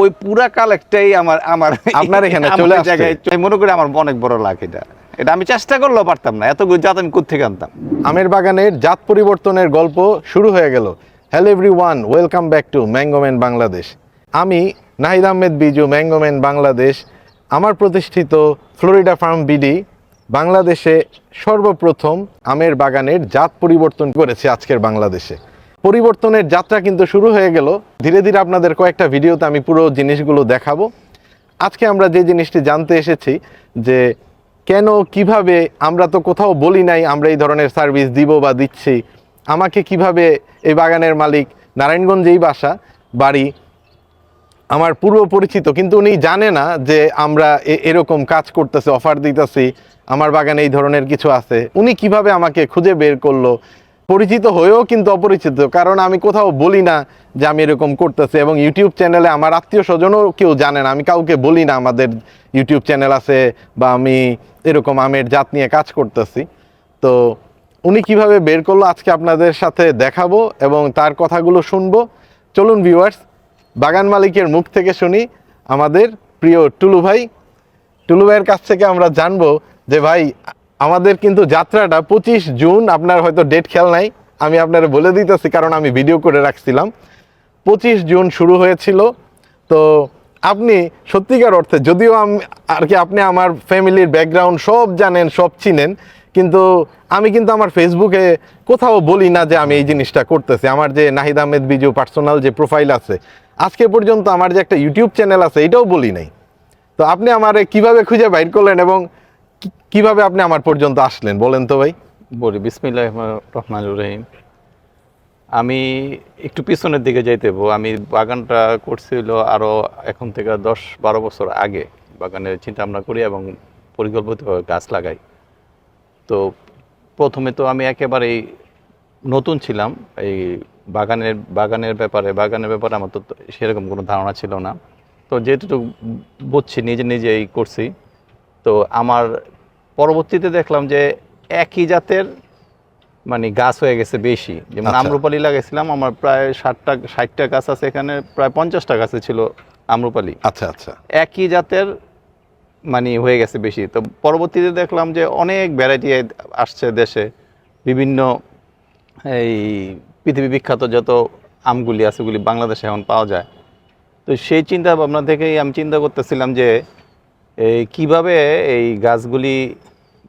ওই পুরা কালেক্টটাই আমার আমার আপনার এখানে চলে? জায়গায় আমি মনে করি আমার অনেক বড় লাখ এটা। এটা আমি চেষ্টা করলেও পারতাম না। এত জাত আমি কোথেকে আনতাম? আমের বাগানের জাত পরিবর্তনের গল্প শুরু হয়ে গেল। Hello everyone welcome back to Mangoman Bangladesh আমি নাহিদ আহমেদ বিজু ম্যাঙ্গোম্যান বাংলাদেশ আমার প্রতিষ্ঠিত ফ্লোরিডা ফার্ম বিডি বাংলাদেশে সর্বপ্রথম আমের বাগানের জাত পরিবর্তন করেছে আজকের বাংলাদেশে। পরিবর্তনের যাত্রা কিন্তু শুরু হয়ে গেল। ধীরে ধীরে আপনাদের কয়েকটা ভিডিওতে আমি পুরো জিনিসগুলো দেখাবো। আজকে আমরা যে জিনিসটি জানতে এসেছি যে কেন, কীভাবে, আমরা তো কোথাও বলি নাই, আমরা এই ধরনের সার্ভিস দিব বা দিচ্ছি। আমাকে কীভাবে এই বাগানের মালিক নারায়ণগঞ্জেই বাসা, বাড়ি, আমার পূর্ব পরিচিত, কিন্তু উনি জানে না যে আমরা এরকম কাজ করতেছি অফার দিতেছি, আমার বাগানে এই ধরনের কিছু আছে। উনি কীভাবে আমাকে খুঁজে বের করল? পরিচিত হয়েও কিন্তু অপরিচিত, কারণ আমি কোথাও বলি না যে আমি এরকম করতেছি এবং ইউটিউব চ্যানেলে আমার আত্মীয় স্বজনও কেউ জানে না, আমি কাউকে বলি না আমাদের ইউটিউব চ্যানেল আছে বা আমি এরকম আমের জাত নিয়ে কাজ করতেছি। তো উনি কীভাবে বের করল আজকে আপনাদের সাথে দেখাবো এবং তার কথাগুলো শুনব। চলুন ভিউয়ার্স বাগান মালিকের মুখ থেকে শুনি আমাদের প্রিয় টুলু ভাই। টুলু ভাইয়ের কাছ থেকে আমরা জানব যে ভাই আমাদের কিন্তু যাত্রাটা পঁচিশ জুন, আপনার হয়তো ডেট খেয়াল নাই, আমি আপনারা বলে দিতেছি কারণ আমি ভিডিও করে রাখছিলাম। পঁচিশ জুন শুরু হয়েছিল, তো আপনি সত্যিকার অর্থে যদিও আমি, আর কি আপনি আমার ফ্যামিলির ব্যাকগ্রাউন্ড সব জানেন, সব চিনেন, কিন্তু আমি কিন্তু আমার ফেসবুকে কোথাও বলি না যে আমি এই জিনিসটা করতেছি। আমার যে নাহিদ আহমেদ বিজু পার্সোনাল যে প্রোফাইল আছে, আজকে পর্যন্ত আমার যে একটা ইউটিউব চ্যানেল আছে, এটাও বলি নাই। তো আপনি আমারে কীভাবে খুঁজে বাইর করলেন এবং কীভাবে আপনি আমার পর্যন্ত আসলেন? বলেন তো ভাই। বলি বিসমিল্লাহ রহমানুর রহিম। আমি একটু পিছনের দিকে যাইতে আমি বাগানটা করছিল আরও এখন থেকে দশ বারো বছর আগে। বাগানের চিন্তা ভাবনা করি এবং পরিকল্পিতভাবে গাছ লাগাই। তো প্রথমে তো আমি একেবারেই নতুন ছিলাম। এই বাগানের বাগানের ব্যাপারে বাগানের ব্যাপারে আমার তো সেরকম কোনো ধারণা ছিল না। তো যেটুকু বুঝছি, নিজে নিজেই করছি। তো আমার পরবর্তীতে দেখলাম যে একই জাতের মানে গাছ হয়ে গেছে বেশি। যেমন আচ্ছা। আম্রপালি লাগাইছিলাম আমার প্রায় ষাটটা ষাটটা গাছ আছে এখানে প্রায় পঞ্চাশটা গাছে ছিল আম্রপালি। আচ্ছা আচ্ছা। একই জাতের মানে হয়ে গেছে বেশি। তো পরবর্তীতে দেখলাম যে অনেক ভ্যারাইটি আসছে দেশে। বিভিন্ন এই পৃথিবী বিখ্যাত যত আমগুলি আছে ওগুলি বাংলাদেশে এখন পাওয়া যায়। তো সেই চিন্তা ভাবনা থেকেই আমি চিন্তা করতেছিলাম যে এই কীভাবে এই গাছগুলি,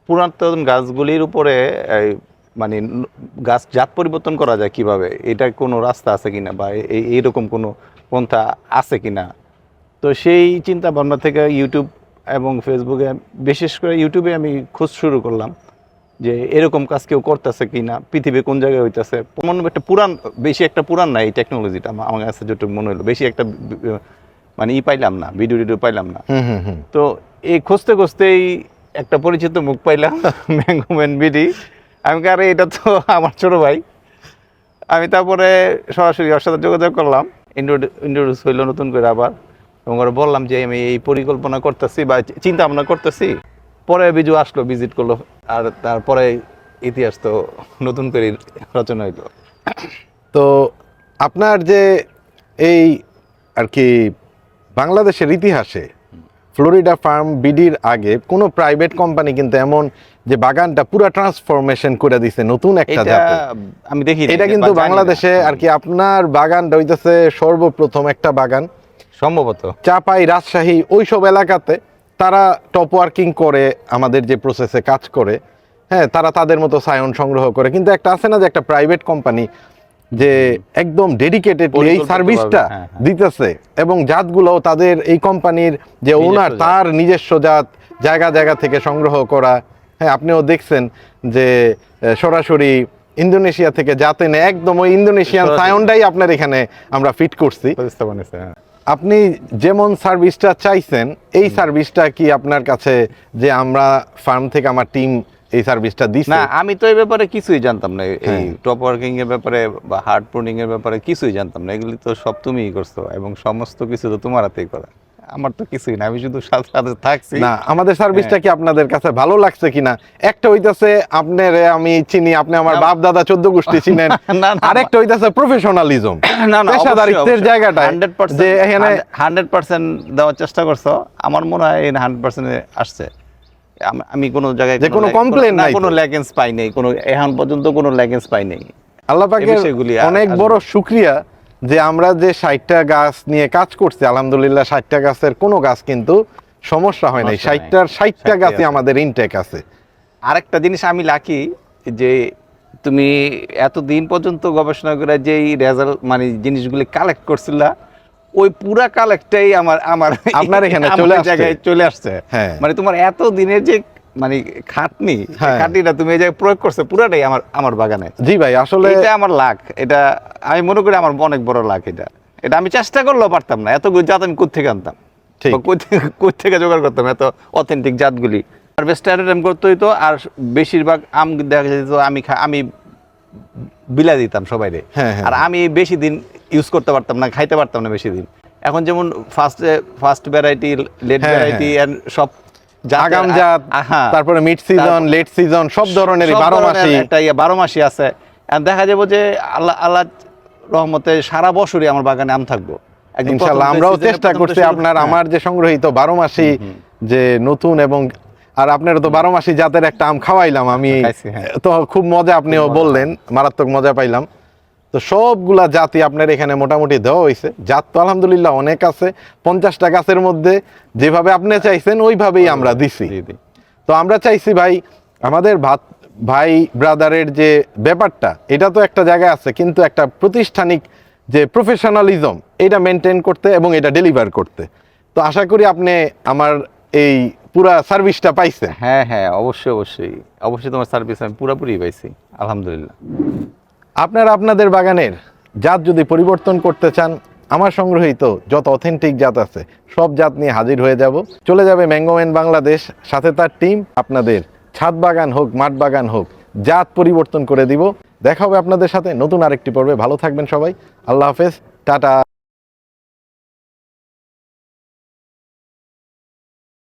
পুরাতন গাছগুলির উপরে মানে গাছ জাত পরিবর্তন করা যায় কীভাবে? এটা কোনো রাস্তা আছে কিনা বা এই এইরকম কোনো পন্থা আছে কিনা? তো সেই চিন্তা ভাবনা থেকে ইউটিউব এবং ফেসবুকে বিশেষ করে ইউটিউবে আমি খোঁজ শুরু করলাম যে এরকম কাজ কেউ করতেছে কি না পৃথিবী কোন জায়গায় হইতেছে? মনে একটা পুরান, বেশি একটা পুরান না এই টেকনোলজিটা আমার কাছে যেটুকু মনে হলো। বেশি একটা মানে ই পাইলাম না ভিডিও টিডিও পাইলাম না। হুম হুম হুম। তো এই খুঁজতে খুঁজতেই একটা পরিচিত মুখ পাইলাম ম্যাঙ্গোম্যান বিডি। আমি কারে এটা তো আমার ছোট ভাই। আমি তারপরে সরাসরি ওর সাথে যোগাযোগ করলাম। ইন্ট্রোডিউস হইল নতুন করে আবার। এবং ওরা বললাম যে আমি এই পরিকল্পনা করতেছি বা চিন্তা ভাবনা করতেছি। পরে বিজু আসলো ভিজিট করল। আর তারপরে ইতিহাস তো নতুন করে রচনা হইল। তো আপনার যে এই আর কি বাংলাদেশের ইতিহাসে ফ্লোরিডা ফার্ম বিডির আগে কোনো প্রাইভেট কোম্পানি কিন্তু এমন যে বাগানটা পুরো ট্রান্সফরমেশন করে দিছে নতুন একটা জাতে আমি দেখি এটা কিন্তু বাংলাদেশে আর কি আপনার বাগানটা হইতেছে সর্বপ্রথম একটা বাগান। সম্ভবত। চাপাই রাজশাহী ওইসব এলাকাতে তারা টপ ওয়ার্কিং করে আমাদের যে প্রসেসে কাজ করে। হ্যাঁ তারা তাদের মতো সায়ন সংগ্রহ করে। কিন্তু একটা আছে না যে একটা প্রাইভেট কোম্পানি যে একদম ডেডিকেটেড এই সার্ভিসটা হ্যাঁ, হ্যাঁ। দিতেছে এবং জাতগুলোও তাদের এই কোম্পানির যে ওনার তার নিজস্ব জাত জায়গা জায়গা থেকে সংগ্রহ করা হ্যাঁ আপনিও দেখছেন যে সরাসরি ইন্দোনেশিয়া থেকে জাত এনে একদম ওই ইন্দোনেশিয়ান। সায়নটাই আপনার এখানে আমরা ফিট করছি হ্যাঁ। আপনি যেমন সার্ভিসটা চাইছেন এই সার্ভিসটা কি আপনার কাছে যে আমরা ফার্ম থেকে আমার টিম এই সার্ভিসটা দিচ্ছে না আমি তো এই ব্যাপারে কিছুই জানতাম না। এই হ্যাঁ। টপ ওয়ার্কিং এর ব্যাপারে বা হার্ড প্রুনিং এর ব্যাপারে কিছুই জানতাম না। এগুলি তো সব তুমিই করছ এবং সমস্ত কিছু তো তোমার হাতেই করা। আমার তো কিছুই না আমি শুধু সাথে থাকছি। না আমাদের সার্ভিসটা কি আপনাদের কাছে ভালো লাগছে কিনা? একটা হইতাছে আপনার আমি চিনি আপনি আমার বাপ দাদা চোদ্দ গোষ্ঠী চিনেন। আরেকটা হইতাছে প্রফেশনালিজম না না পেশাদারিত্বের জায়গাটায় যে এখানে হান্ড্রেড পার্সেন্ট দেওয়ার চেষ্টা করছ। আমার মনে হয় এই হান্ড্রেড পার্সেন্ট আসছে। আম- কোনো জায়গায় যে কোনো complaint না, নাই কোনো ল্যাগেন্স পাই নাই কোনো এখন পর্যন্ত কোনো ল্যাগেন্স পাই নাই। আল্লাহ পাকের অনেক বড় শুক্রিয়া যে আমরা যে ষাটটা গাছ নিয়ে কাজ করছি আলহামদুলিল্লাহ ষাটটা গাছের কোনো গাছ কিন্তু সমস্যা হয় নাই। ষাটটার ষাটটা গাছই আমাদের ইনটেক আছে। আরেকটা জিনিস আমি লাকি যে তুমি এত দিন পর্যন্ত গবেষণা করে যেই রেজাল্ট মানে জিনিসগুলি কালেক্ট করছিলা ওই পুরা কালেক্টটাই আমার আমার আপনার এখানে চলে জায়গায় চলে আসছে। হ্যাঁ। মানে তোমার এত দিনের যে মানে খাটনি হ্যাঁ। খাটনিটা তুমি এই জায়গায় প্রয়োগ করছ পুরাটাই আমার আমার বাগানে। জি ভাই আসলে এটা আমার লাখ এটা আমি মনে করি আমার অনেক বড় লাখ এটা। এটা আমি চেষ্টা করলেও পারতাম না। এত জাত আমি কোথেকে আনতাম? ঠিক। বা থেকে- জোগাড় করতাম এত অথেন্টিক জাতগুলি? হারভেস্টার টাইম করতে হইতো আর বেশিরভাগ আম দেখা যেত আমি আমি বিলা দিতাম সবাইরে। হ্যাঁ। আর আমি বেশি দিন ইউজ করতে পারতাম না খাইতে পারতাম না বেশি দিন। এখন যেমন first first variety late variety and সব আগাম জাত হ্যাঁ। তারপরে মিড সিজন লেট সিজন সব ধরনের সব বারো ধরনের মাসি একটা ইয়ে বারো মাসি আছে। আর দেখা যাব যে আল্লাহ আল্লাহ রহমতে সারা বছরই আমার বাগানে আম থাকব। একদম ইনশাল্লাহ আমরাও চেষ্টা করছি আপনার হ্যাঁ। আমার যে সংগ্রহিত বারো মাসি যে নতুন এবং আর আপনার তো বারো মাসি জাতের একটা আম খাওয়াইলাম আমি হ্যাঁ। তো খুব মজা আপনিও বললেন মারাত্মক মজা পাইলাম। তো সবগুলা জাতি আপনার এখানে মোটামুটি দেওয়া হয়েছে। জাত তো আলহামদুলিল্লাহ অনেক আছে। পঞ্চাশটা গাছের মধ্যে যেভাবে আপনি চাইছেন ওইভাবেই আমরা দিছি। তো আমরা চাইছি ভাই আমাদের ভাত ভাই ব্রাদারের যে ব্যাপারটা এটা তো একটা জায়গায় আছে কিন্তু একটা প্রতিষ্ঠানিক যে প্রফেশনালিজম এটা মেনটেন করতে এবং এটা ডেলিভার করতে। তো আশা করি আপনি আমার এই পুরা সার্ভিসটা পাইছে হ্যাঁ হ্যাঁ অবশ্যই অবশ্যই। অবশ্যই তোমার সার্ভিস আমি পুরোপুরি পাইছি আলহামদুলিল্লাহ। আপনারা আপনাদের বাগানের জাত যদি পরিবর্তন করতে চান, আমার সংগ্রহিত যত অথেন্টিক জাত আছে, সব জাত নিয়ে হাজির হয়ে যাব। চলে যাবে ম্যাঙ্গোম্যান বাংলাদেশ, সাথে তার টিম আপনাদের ছাদ বাগান হোক, মাঠ বাগান হোক, জাত পরিবর্তন করে দিব। দেখা হবে আপনাদের সাথে নতুন আরেকটি পর্বে। ভালো থাকবেন সবাই। আল্লাহ হাফেজ। টাটা।